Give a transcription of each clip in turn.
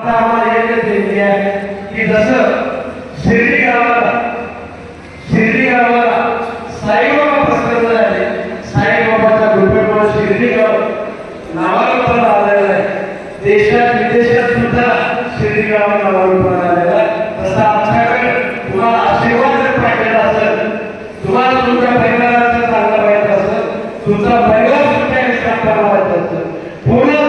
आता आम्हाला एकच देणगी आहे की जसं शिर्डी गावाला शिर्डी गावाला साईबाबा प्रसन्न झाले साईबाबाच्या कृपेमुळे शिर्डी गाव नावारूपाला आलेलं आहे देशात विदेशात सुद्धा शिर्डी गाव नावारूपाला आलेलं आहे तसं आमच्याकडे तुम्हाला आशीर्वाद जर पाहिजे असेल तुम्हाला तुमच्या परिवाराचं चांगलं पाहिजे असेल तुमचा परिवार सुद्धा एक संपन्न व्हायचा असेल पूर्ण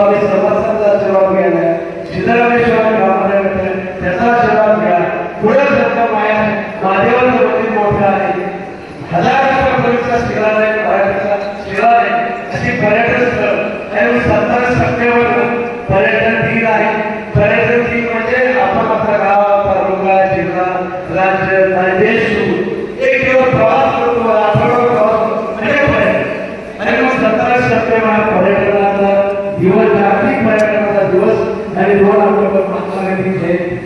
आशीर्वाद घ्यायला सिद्धरामेश्वर रामदेव त्याचा आशीर्वाद घ्या पुढे सत्य माया महादेवाचं मंदिर मोठं आहे. हज़ार वर्षापूर्वीचा शिलालय भारताचा शिलालय अशी पर्यटन स्थळ. आणि सत्तावीस सप्टेंबर पर्यटन दिन आहे. पर्यटन दिन म्हणजे आपण आपल्या गाव, तालुका, जिल्हा, राज्य आणि देश एक दिवस प्रवास करतो आठवडा प्रवास म्हणजे पर्यटन. आणि मग सत्तावीस सप्टेंबर पर्यटनाचा दिवस आणि दोन ऑक्टोबर महात्मा गांधी जयंती.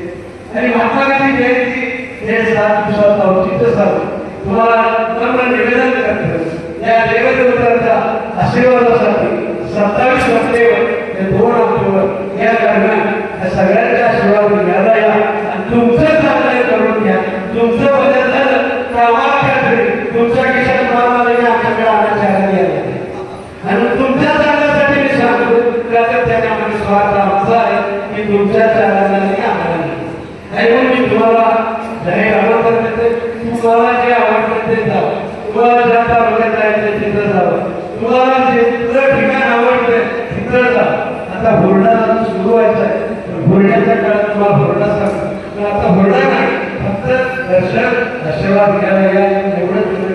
आणि महात्मा गांधी जयंती हे सात दिवसाचं औचित्य साधून तुम्हाला निवेदन करतो या देवदेवतांच्या आशीर्वादासाठी सत्तावीस सप्टेंबर ते दोन ऑक्टोबर या दरम्यान या सगळ्यांच्या आशीर्वाद घ्यायला या आणि तुमचं चांगलं करून घ्या तुमचं बदल झालं तर आम्हाला खात्री तुमच्या खिशात माल आमच्याकडे आणायच्या आधी आल्या आणि तुमच्या चांगल्यासाठी मी सांगतो तर त्याच्यामध्ये स्वार्थ आमचा आहे की तुमच्या चांगल्यासाठी आम्हाला नाही म्हणून मी तुम्हाला जरी आवडत देते तुम्हाला जे आवडतं ते जावं. तुम्हाला ज्या तालुक्यात जायचं तिथं जावं. तुम्हाला जे जिथलं ठिकाण आवडतं तिथं जा आता हुरडा सुरू व्हायचा आहे. तर काळात तुम्हाला हुरडा सांग आता हुरडा नाही. फक्त दर्शन आशीर्वाद घ्यायला या. एवढंच.